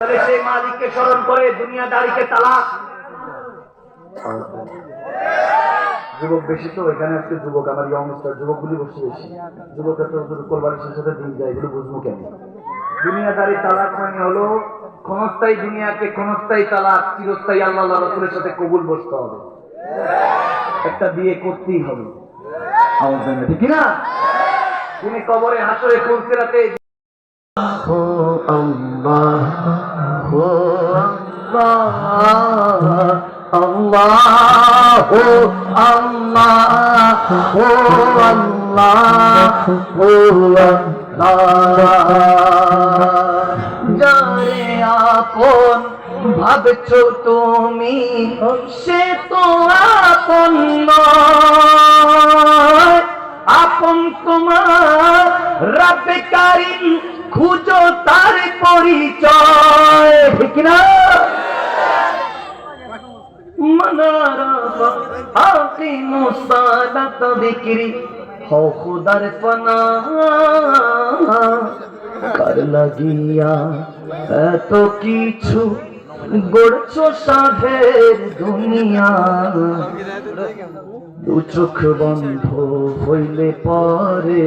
তাহলে সেই মালিককে স্মরণ করে দুনিয়াদারিকে তালাক। যুবক বেশি তো এখানে আজকে যুবক আমার ইয়ংস্টার যুবকগুলি বসে বেশি। যুবকের তো হুজুর কোরবানি দিন যায় এগুলো বুঝব কেন? দুনিয়াদারি তালাক মানে হলো ক্ষণস্থায়ী দুনিয়াকে ক্ষণস্থায়ী তালাক চিরস্থায়ী আল্লাহ রসুলের সাথে কবুল বসতে হবে। একটা বিয়ে করতেই হবে। আমার জন্য ঠিক না তিনি কবরে হাসরে हो যারে আপন ভাবছ তুমি সে তো আপন আপন তোমার। রাবে খুঁজো তার পরিচয়। ঠিক না মনারা আকিমু সালাত বিক্রি। হো খুদার ফনা এত কিছু গড়ছো সাধের দুনিয়া? দু চোখ বন্ধ হইলে পরে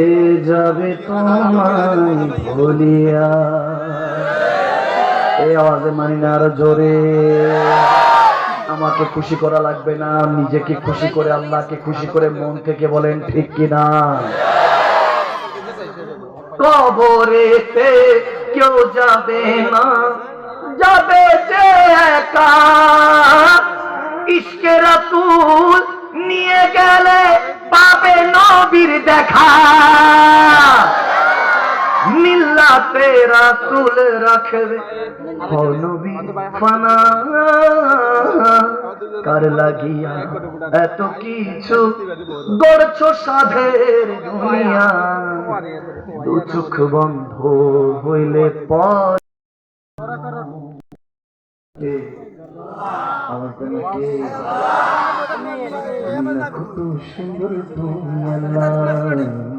যাবে তোমায় ভুলিয়া। এই আওয়াজে মানি না আরও জোরে। আমাকে খুশি করা লাগবে না, নিজেকে খুশি করে, আল্লাহকে খুশি করে মন থেকে বলেন, ঠিক কিনা? কবরেতে কেউ যাবে না, যাবে যে একা। ইশকে রাতুল নিয়ে গেলে পাবে নবীর দেখা। মিল্লাতে রাসুল রাখবে। নবী, ফানা। কার লাগিয়া এত কিছু গড়ছ সাধের দুনিয়া? দু চোখ বন্ধ হইলে পর? কত সুন্দর তুমি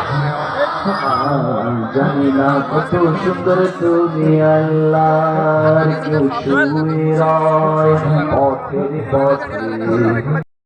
জানি না কত সুন্দর তুমি আল্লাহ কেউ পথের পথে।